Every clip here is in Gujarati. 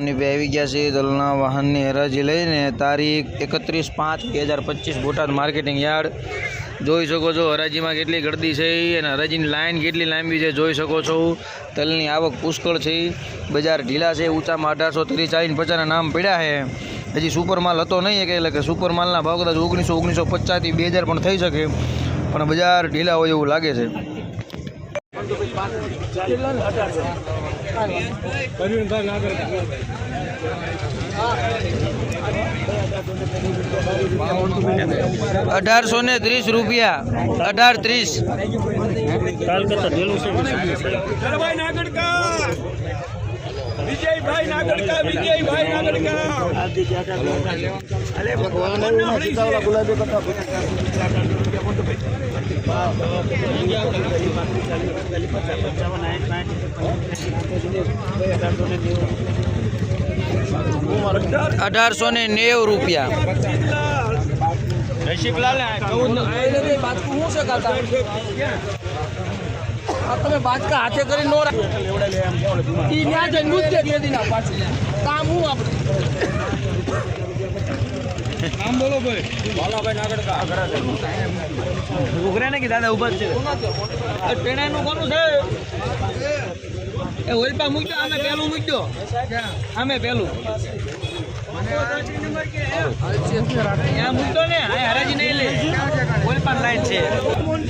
અને બે આવી ગયા છે દલના વાહનની હરાજી લઈને. તારીખ એકત્રીસ પાંચ બે હજાર પચીસ બોટાદ માર્કેટિંગ યાર્ડ. જોઈ શકો છો હરાજીમાં કેટલી ગળદી છે અને હરાજીની લાઈન કેટલી લાંબી છે જોઈ શકો છો. તલની આવક પુષ્કળ છે. બજાર ઢીલા છે, ઊંચામાં અઢારસો ત્રીસ ચાલીસ પચાસના નામ પડ્યા છે. હજી સુપર માલ હતો નહીં કે એટલે કે સુપર માલના ભાવ કદાચ ઓગણીસો ઓગણીસો પચાસથી બે હજાર પણ થઈ શકે. પણ બજાર ઢીલા હોય એવું લાગે છે. અઢારસો ને ત્રીસ રૂપિયા. અઢાર ત્રીસ. નાગડકા વિજયભાઈ નાગડકા વિજયભાઈ નાગડકા. અઢારસો ને નેવું રૂપિયા. તમે બાજકા હાથે કરી નો રાખ. ઈ ન્યા જઈને નૃત્ય દે દીના પાછું. કામ હું આપણે ઉઘરે ને કે દાદા ઊભા છે. ટેણાનું કોનું છે? એ ઓલપા મૂક્યો અમે પેલું મૂક્યો. અમે પેલું. ત્યાં મૂકતો ને હરાજી નહીં લે. ઓલપા લાઈન છે.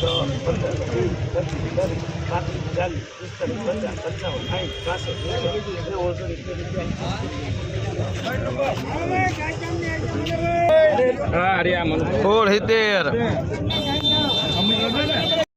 વાલજીભાઈ સોળ સિત્તેર